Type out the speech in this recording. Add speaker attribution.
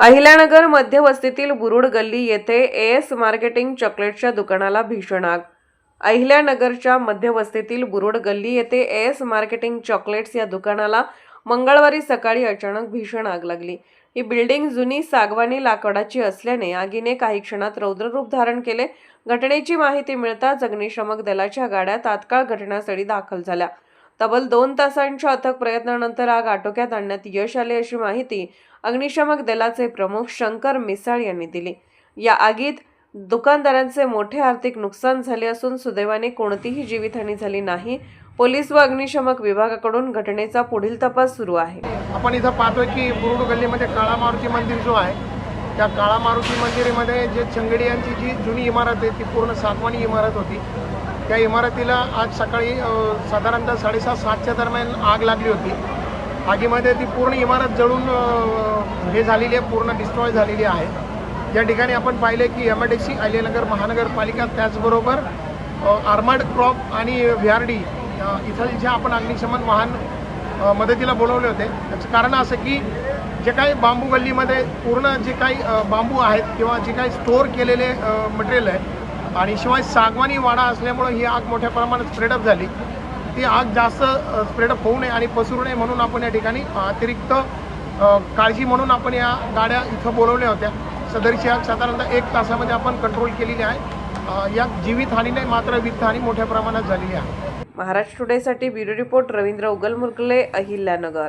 Speaker 1: अहिल्यानगर मध्यवस्तीतील बुरुड गल्ली येथे S marketing चॉकलेटच्या दुकानाला भीषण आग. अहिल्यानगरच्या मध्यवस्तीतील बुरुड गल्ली येथे एस मार्केटिंग चॉकलेट्स या दुकानाला मंगळवारी सकाळी अचानक भीषण आग लागली. ही बिल्डिंग जुनी सागवानी लाकडाची असल्याने आगीने काही क्षणात रौद्ररूप धारण केले. घटनेची माहिती मिळताच अग्निशमक दलाच्या गाड्या तात्काळ घटनास्थळी दाखल झाल्या. तब्बल दोन तासांच्या अथक प्रयत्नानंतर आग आटोक्यात आणण्यात यश आले अशी माहिती अग्निशमक दलाचे प्रमुख शंकर मिसाळ यांनी दिली. या आगीत दुकानदारांचे मोठे आर्थिक नुकसान झाले असून सुदैवाने कोणतीही जीवितहानी झाली नाही. पोलीस व अग्निशमक विभागाकडून घटनेचा पुढील तपास सुरू आहे.
Speaker 2: आपण इथं पाहतोय की बुरुड गल्लीमध्ये काळा मारुती मंदिर जो आहे त्या काळा मारुती मंदिरामध्ये जे चंगडियांची जी जुनी इमारत आहे ती पूर्ण सातवानी इमारत होती. त्या इमारतीला आज सकाळी साधारणतः साडेसात सातच्या दरम्यान आग लागली होती. आगीमध्ये ती पूर्ण इमारत जळून हे झालेली आहे पूर्ण डिस्ट्रॉय झालेली आहे. या ठिकाणी आपण पाहिले की M I D C Ahilyanagar महानगरपालिका त्याचबरोबर आर्माड क्रॉप आणि व्ही आर डी इथं जे आपण अग्निशमन वाहन मदतीला बोलवले होते. त्याचं कारण असं की जे काही बांबू गल्लीमध्ये पूर्ण जे काही बांबू आहेत किंवा जे काही स्टोअर केलेले मटेरियल आहे आणि शिवाय सागवानी वाडा असल्यामुळं ही आग मोठ्या प्रमाणात स्प्रेडअप झाली. ती आग जास्त स्प्रेडअप होऊ नये आणि पसरू नये म्हणून आपण या ठिकाणी अतिरिक्त काळजी म्हणून आपण या गाड्या इथं बोलवल्या होत्या. सदरची आग साधारणतः एक तासामध्ये आपण कंट्रोल केलेली आहे. या यात जीवितहानी नाही मात्र वित्तहानी मोठ्या प्रमाणात झालेली आहे.
Speaker 1: महाराष्ट्र टुडेसाठी ब्युरो रिपोर्ट रवींद्र उगलमुर्गले अहिल्यानगर.